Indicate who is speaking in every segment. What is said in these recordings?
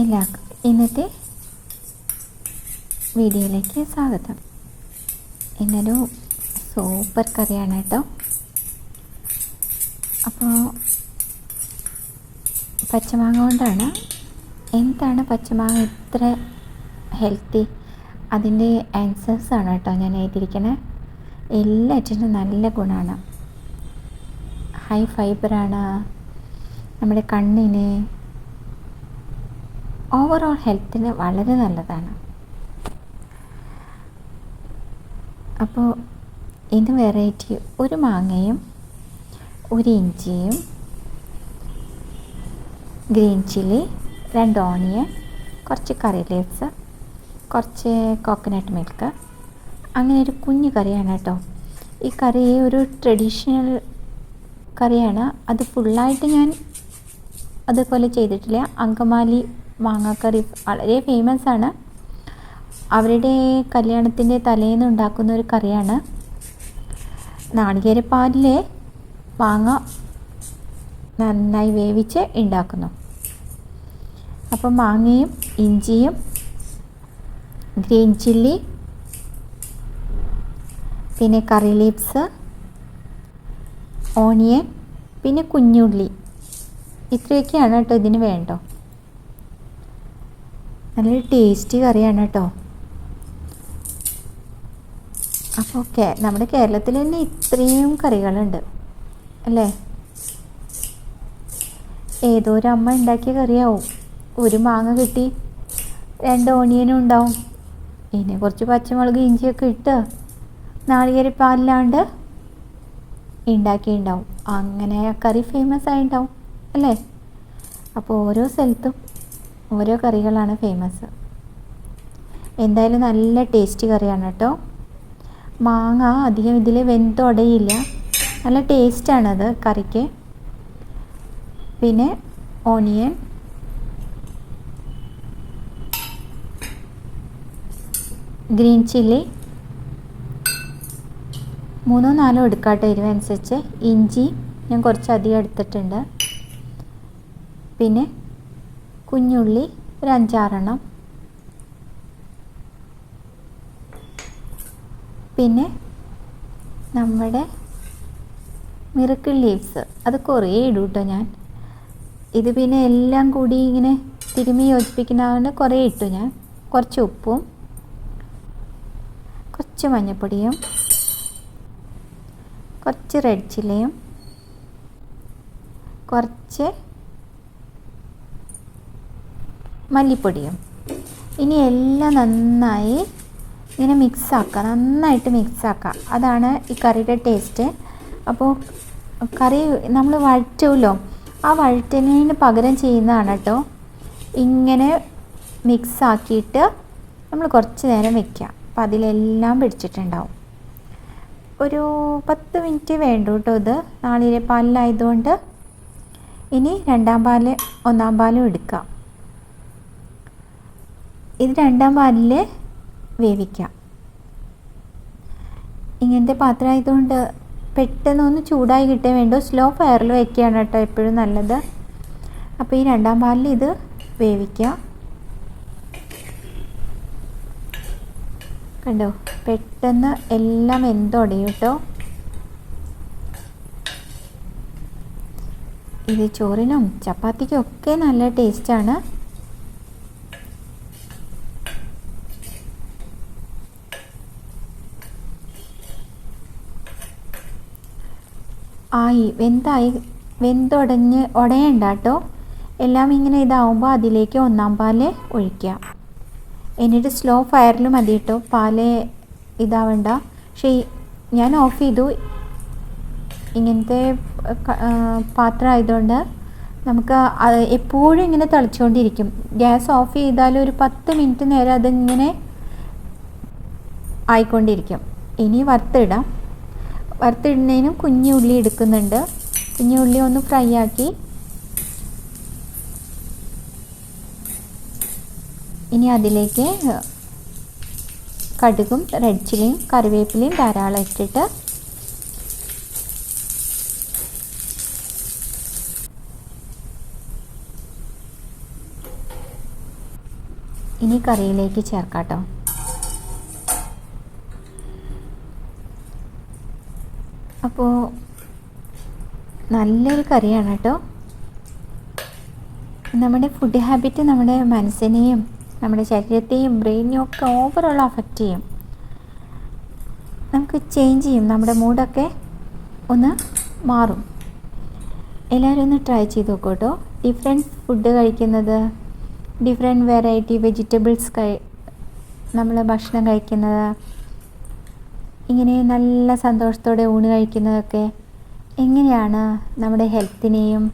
Speaker 1: എല്ലാവർക്കും ഇന്നത്തെ വീഡിയോയിലേക്ക് സ്വാഗതം. ഇന്നൊരു സൂപ്പർ കറിയാണ് കേട്ടോ. അപ്പോൾ പച്ചമാങ്ങ കൊണ്ടാണ്. എന്താണ് പച്ചമാങ്ങ ഇത്ര ഹെൽത്തി അതിന്റെ ആണ് കേട്ടോ ഞാൻ എഴുതിയിരിക്കുന്നത് എല്ലാറ്റിനും നല്ല ഗുണമാണ് ഹൈ ഫൈബറാണ് നമ്മുടെ കണ്ണിന് ഓവറോൾ ഹെൽത്തിന് വളരെ നല്ലതാണ്. അപ്പോൾ ഇത് വെറൈറ്റി ഒരു മാങ്ങയും ഒരു ഇഞ്ചിയും ഗ്രീൻ ചില്ലി രണ്ട് ഓണിയൻ കുറച്ച് കറി ലീവ്സ് കുറച്ച് കോക്കനട്ട് മിൽക്ക് അങ്ങനെ ഒരു കുഞ്ഞു കറിയാണ് കേട്ടോ. ഈ കറി ഒരു ട്രഡീഷണൽ കറിയാണ്. അത് ഫുള്ളായിട്ട് ഞാൻ അതുപോലെ ചെയ്തിട്ടില്ല. അങ്കമാലി മാങ്ങാക്കറി വളരെ ഫേമസ് ആണ്. അവരുടെ കല്യാണത്തിന്റെ തലേന്ന് ഉണ്ടാക്കുന്ന ഒരു കറിയാണ് നാളികേരപ്പാലിൽ മാങ്ങ നന്നായി വേവിച്ച് ഉണ്ടാക്കുന്നു. അപ്പം മാങ്ങയും ഇഞ്ചിയും ഗ്രീൻ ചില്ലി പിന്നെ കറി ലീവ്സ് ഓണിയൻ പിന്നെ കുഞ്ഞുള്ളി. ഇത്രയൊക്കെയാണ് കേട്ടോ ഇതിന് വേണ്ടോ നല്ലൊരു ടേസ്റ്റി കറിയാണ് കേട്ടോ. അപ്പോൾ കേ നമ്മുടെ കേരളത്തിൽ തന്നെ ഇത്രയും കറികളുണ്ട് അല്ലേ? ഏതോ ഒരു അമ്മ ഉണ്ടാക്കിയ കറിയാവും. ഒരു മാങ്ങ കിട്ടി രണ്ട് ഓണിയനും ഉണ്ടാവും. പിന്നെ കുറച്ച് പച്ചമുളക് ഇഞ്ചിയൊക്കെ ഇട്ട് നാളികേരപ്പാലില്ലാണ്ട് ഉണ്ടാക്കിയിട്ടുണ്ടാവും. അങ്ങനെ ആ കറി ഫേമസ് ആയിട്ടുണ്ടാവും അല്ലേ? അപ്പോൾ ഓരോ സ്ഥലത്തും ഓരോ കറികളാണ് ഫേമസ് എന്തായാലും നല്ല ടേസ്റ്റി കറിയാണ് കേട്ടോ മാങ്ങ അധികം ഇതിൽ വെന്തുടയില്ല നല്ല ടേസ്റ്റാണത് കറിക്ക്. പിന്നെ ഓണിയൻ ഗ്രീൻ ചില്ലി മൂന്നോ നാലോ എടുക്കാട്ടോ എരിവനുസരിച്ച്. ഇഞ്ചി ഞാൻ കുറച്ചധികം എടുത്തിട്ടുണ്ട്. പിന്നെ കുഞ്ഞുള്ളി ഒരു അഞ്ചാറെണ്ണം പിന്നെ നമ്മുടെ മിറക്കിൾ ലീവ്സ്. അത് കുറേ ഇടും കേട്ടോ ഞാൻ. ഇത് പിന്നെ എല്ലാം കൂടി ഇങ്ങനെ തിരുമി യോജിപ്പിക്കുന്നതുകൊണ്ട് കുറേ ഇട്ടു ഞാൻ. കുറച്ച് ഉപ്പും കുറച്ച് മഞ്ഞൾപ്പൊടിയും കുറച്ച് റെഡ് ചില്ലിയും കുറച്ച് മല്ലിപ്പൊടിയും. ഇനി എല്ലാം നന്നായി ഇങ്ങനെ മിക്സാക്കുക നന്നായിട്ട് മിക്സാക്കുക അതാണ് ഈ കറിയുടെ ടേസ്റ്റ് അപ്പോൾ കറി നമ്മൾ വഴറ്റുമല്ലോ ആ വഴറ്റുന്നതിന് പകരം ചെയ്യുന്നതാണ് കേട്ടോ. ഇങ്ങനെ മിക്സാക്കിയിട്ട് നമ്മൾ കുറച്ച് നേരം വെക്കുക അപ്പം അതിലെല്ലാം പിടിച്ചിട്ടുണ്ടാവും. ഒരു പത്ത് മിനിറ്റ് വേണ്ടു കേട്ടോ ഇത്. നാളിലെ പാലിലായതുകൊണ്ട് ഇനി രണ്ടാം പാൽ ഒന്നാം പാലും എടുക്കാം. ഇത് രണ്ടാം പാലിൽ വേവിക്കാം. ഇങ്ങനത്തെ പാത്രം ആയതുകൊണ്ട് പെട്ടെന്ന് ഒന്ന് ചൂടായി കിട്ടാൻ വേണ്ടോ. സ്ലോ ഫയറിൽ വയ്ക്കുകയാണ് കേട്ടോ എപ്പോഴും നല്ലത്. അപ്പോൾ ഈ രണ്ടാം പാലിൽ ഇത് വേവിക്കാം. കണ്ടോ? പെട്ടെന്ന് എല്ലാം എന്തൊടയും കേട്ടോ. ഇത് ചോറിനും ചപ്പാത്തിക്കും ഒക്കെ നല്ല ടേസ്റ്റാണ് ആയി വെന്തായി വെന്തുടഞ്ഞ് ഉടയണ്ട കേട്ടോ എല്ലാം ഇങ്ങനെ ഇതാവുമ്പോൾ അതിലേക്ക് ഒന്നാം പാൽ ഒഴിക്കുക എന്നിട്ട് സ്ലോ ഫയറിൽ മതി കേട്ടോ പാൽ ഇതാവണ്ട. പക്ഷേ ഞാൻ ഓഫ് ചെയ്തു. ഇങ്ങനത്തെ പാത്രം ആയതുകൊണ്ട് നമുക്ക് എപ്പോഴും ഇങ്ങനെ തിളച്ചുകൊണ്ടിരിക്കും ഗ്യാസ് ഓഫ് ചെയ്താൽ ഒരു പത്ത് മിനിറ്റ് നേരം അതിങ്ങനെ ആയിക്കൊണ്ടിരിക്കും. ഇനി വറുത്തിടാം. വറുത്തിടുന്നതിനും കുഞ്ഞു ഉള്ളി എടുക്കുന്നുണ്ട്. കുഞ്ഞു ഉള്ളി ഒന്ന് ഫ്രൈ ആക്കി. ഇനി അതിലേക്ക് കടുകും റെഡ് ചില്ലിയും കറിവേപ്പിലയും ധാരാളം ഇട്ടിട്ട് ഇനി കറിയിലേക്ക് ചേർക്കാം കേട്ടോ. അപ്പോൾ നല്ലൊരു കറിയാണ് കേട്ടോ. നമ്മുടെ ഫുഡ് ഹാബിറ്റ് നമ്മുടെ മനസ്സിനെയും നമ്മുടെ ശരീരത്തെയും ബ്രെയിനെയും ഒക്കെ ഓവറോൾ അഫക്റ്റ് ചെയ്യും. നമുക്ക് ചേഞ്ച് ചെയ്യും നമ്മുടെ മൂഡൊക്കെ ഒന്ന് മാറും. എല്ലാവരും ഒന്ന് ട്രൈ ചെയ്ത് നോക്കൂ കേട്ടോ. ഡിഫറെന്റ് ഫുഡ് കഴിക്കുന്നത് ഡിഫറെന്റ് വെറൈറ്റി വെജിറ്റബിൾസ് കഴി നമ്മൾ ഭക്ഷണം കഴിക്കുന്നത് ഇങ്ങനെ നല്ല സന്തോഷത്തോടെ ഊണ് കഴിക്കുന്നതൊക്കെ എങ്ങനെയാണ് നമ്മുടെ ഹെൽത്തിനെയും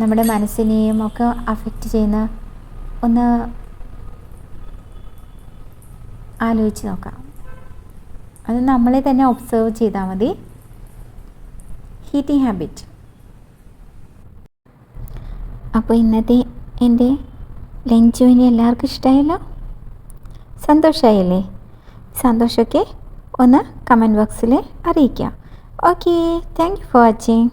Speaker 1: നമ്മുടെ മനസ്സിനെയും ഒക്കെ അഫക്റ്റ് ചെയ്യുന്ന? ഒന്ന് ആലോചിച്ച് നോക്കാം. അത് നമ്മളെ തന്നെ ഒബ്സർവ് ചെയ്താൽ മതി. ഹീറ്റിംഗ് ഹാബിറ്റ് അപ്പോൾ ഇന്നത്തെ എന്റെ ലഞ്ച് വേണ്ടി എല്ലാവർക്കും ഇഷ്ടമായല്ലോ സന്തോഷമായല്ലേ സന്തോഷമൊക്കെ ഒന്ന് കമന്റ് ബോക്സിൽ അറിയിക്കാം. Okay thank you for watching